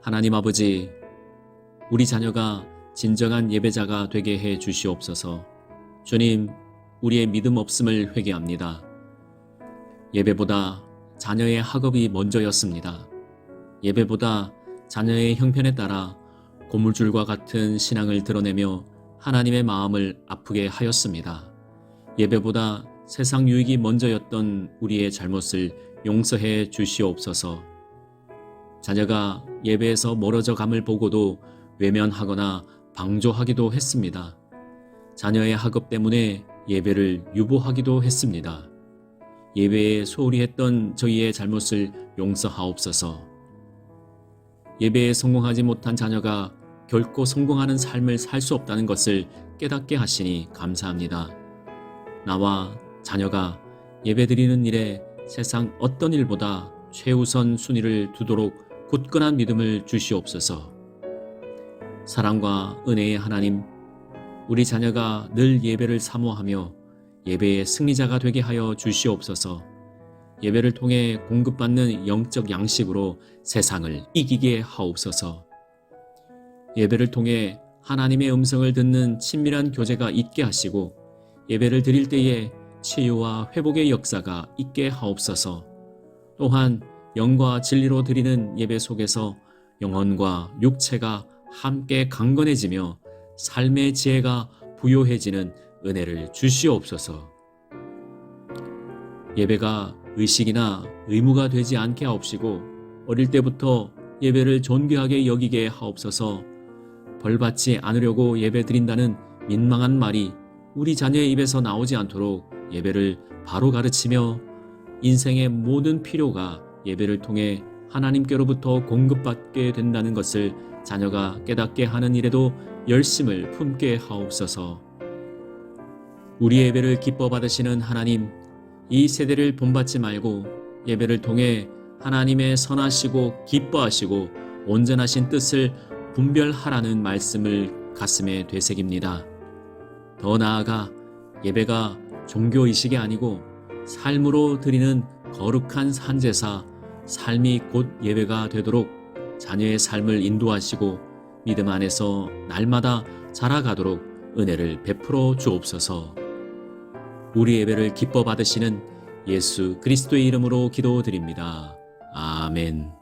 하나님 아버지, 우리 자녀가 진정한 예배자가 되게 해 주시옵소서. 주님, 우리의 믿음 없음을 회개합니다. 예배보다 자녀의 학업이 먼저였습니다. 예배보다 자녀의 형편에 따라 고물줄과 같은 신앙을 드러내며 하나님의 마음을 아프게 하였습니다. 예배보다 세상 유익이 먼저였던 우리의 잘못을 용서해 주시옵소서. 자녀가 예배에서 멀어져 감을 보고도 외면하거나 방조하기도 했습니다. 자녀의 학업 때문에 예배를 유보하기도 했습니다. 예배에 소홀히 했던 저희의 잘못을 용서하옵소서. 예배에 성공하지 못한 자녀가 결코 성공하는 삶을 살 수 없다는 것을 깨닫게 하시니 감사합니다. 나와 자녀가 예배드리는 일에 세상 어떤 일보다 최우선 순위를 두도록 굳건한 믿음을 주시옵소서. 사랑과 은혜의 하나님, 우리 자녀가 늘 예배를 사모하며 예배의 승리자가 되게 하여 주시옵소서. 예배를 통해 공급받는 영적 양식으로 세상을 이기게 하옵소서. 예배를 통해 하나님의 음성을 듣는 친밀한 교제가 있게 하시고 예배를 드릴 때에 치유와 회복의 역사가 있게 하옵소서. 또한 영과 진리로 드리는 예배 속에서 영혼과 육체가 함께 강건해지며 삶의 지혜가 부요해지는 은혜를 주시옵소서. 예배가 의식이나 의무가 되지 않게 하옵시고 어릴 때부터 예배를 존귀하게 여기게 하옵소서. 벌받지 않으려고 예배 드린다는 민망한 말이 우리 자녀의 입에서 나오지 않도록 예배를 바로 가르치며 인생의 모든 필요가 예배를 통해 하나님께로부터 공급받게 된다는 것을 자녀가 깨닫게 하는 일에도 열심을 품게 하옵소서. 우리 예배를 기뻐 받으시는 하나님, 이 세대를 본받지 말고 예배를 통해 하나님의 선하시고 기뻐하시고 온전하신 뜻을 분별하라는 말씀을 가슴에 되새깁니다. 더 나아가 예배가 종교의식이 아니고 삶으로 드리는 거룩한 산제사, 삶이 곧 예배가 되도록 자녀의 삶을 인도하시고 믿음 안에서 날마다 자라가도록 은혜를 베풀어 주옵소서. 우리 예배를 기뻐 받으시는 예수 그리스도의 이름으로 기도드립니다. 아멘.